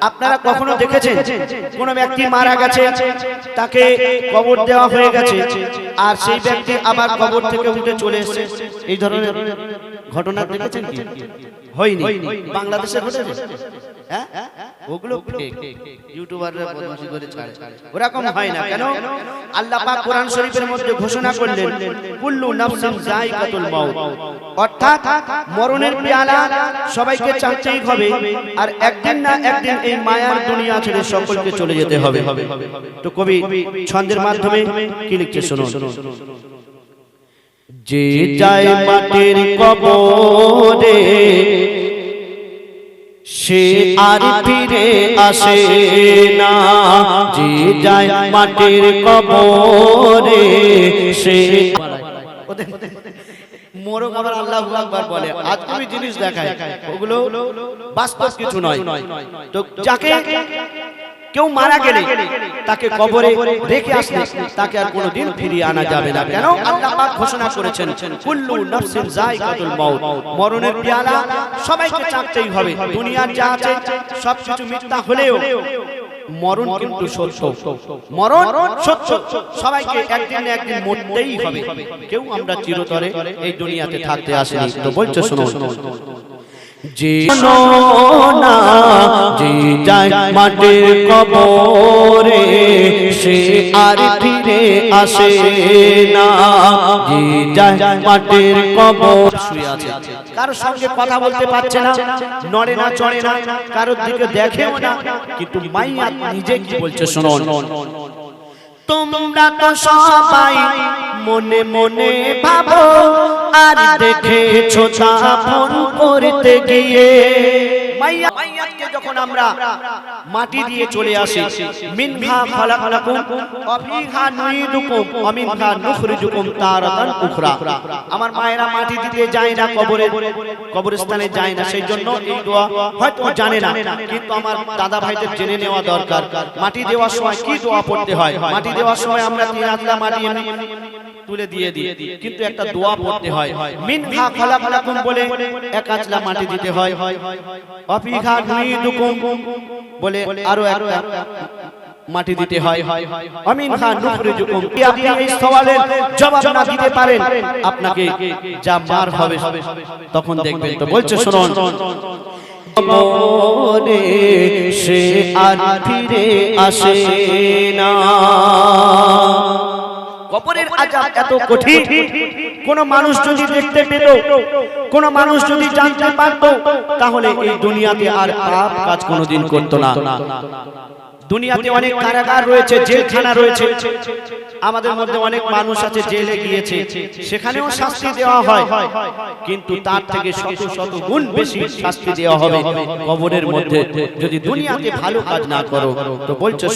আপনারা কখনো দেখেছেন? কোন ব্যক্তি মারা গেছে তাকে কবর দেওয়া হয়ে গেছে আর সেই ব্যক্তি আবার কবর থেকে উঠে চলে এসেছে। এই ধরনের ঘটনা দেখেছেন কি? হয়নি। বাংলাদেশে ঘটেছে? হ্যাঁ? ওগুলো ইউটিউবাররা বদমাশি করে ছাড়ে। ওরকম হয় না। কেন? আল্লাহ পাক কোরআন শরীফের মধ্যে ঘোষণা করলেন কুল্লু নাফসিন যায়কাতুল মাউত। অর্থাৎ মরণের পেয়ালা সবাইকে চাইতেই হবে। আর একদিন না একদিন এই মায়ার দুনিয়া ছেড়ে সকলকে চলে যেতে হবে। তো কবি ছন্দের মাধ্যমে কি লিখছে শুনুন? যে যায় মাটির কবরে সে আর ফিরে আসে না। যে যায় মাটির কবরে সে মোরগ আবার আল্লাহ আকবার বলে। আজ জিনিস দেখায় ওগুলো বাস্তব কিছু নয়। তো যাকে কেউ মারা গেলে তাকে কবরে রেখে আসলে তাকে আর কোনোদিন ফিরিয়ে আনা যাবে না। কেন? আল্লাহ পাক ঘোষণা করেছেন কুল্লু নাফসিন যায়কাতুল মাউত। মরণের পেয়ালা সবাইকে চাকতেই হবে। দুনিয়ার যা আছে সবকিছু মিথ্যা হলেও মরণ কিন্তু সত্য। মরণ সত্য। সবাইকে একদিন না একদিন মরতেই হবে। কেউ আমরা চিরতরে এই দুনিয়াতে থাকতে আসেনি। তো বলছো শোনো যে না যে যায় মাটির কবরে সে আর ফিরে আসে না। যে যায় মাটির কবর শুয়ে আছে। কারোর সঙ্গে কথা বলতে পারছে না নড়ে না চড়ে না কারোর দিকে দেখেও না। কিন্তু মাইয়া নিজে কি বলছে শোনো। তোমরা তো সবাই মনে মনে ভাবো আর দেখেছ ফোন করতে গিয়ে। মাটি দিয়ে চলে আসি না সেই জন্য কিন্তু আমার দাদা ভাইদের জেনে নেওয়া দরকার। মাটি দেওয়ার সময় কি দোয়া পড়তে হয়? মাটি দেওয়ার সময় আমরা তুলে দিয়ে দিই কিন্তু একটা দোয়া পড়তে হয়। মিনহা খালাকনাকুম বলে এক আচলা মাটি দিতে হয়। অফিহা নুইদুকুম বলে আরও একটা মাটি দিতে হয়। আমিন খান নুখরিজুকুম কি আপনি এই সওয়ালের জবাব না দিতে পারেন। আপনাকে যা মার হবে তখন দেখবেন তো। বলছে শুনুন। মনে সে আর ফিরে আসে না। কবরের আজাব এত কঠিন। কোন মানুষ যদি দেখতে পেত কোন মানুষ যদি জানতে পারত তাহলে এই দুনিয়াতে আর পাপ কাজ কোনোদিন করতো না। দুনিয়াতে অনেক কারাগার রয়েছে জেলখানা রয়েছে। আমাদের মধ্যে অনেক মানুষ আছে জেলে গিয়েছে। সেখানেও শাস্তি দেওয়া হয়। কিন্তু তার থেকে শত শত গুণ বেশি শাস্তি দেওয়া হবে কবরের মধ্যে। যদি দুনিয়াতে ভালো কাজ না করো তো বলছো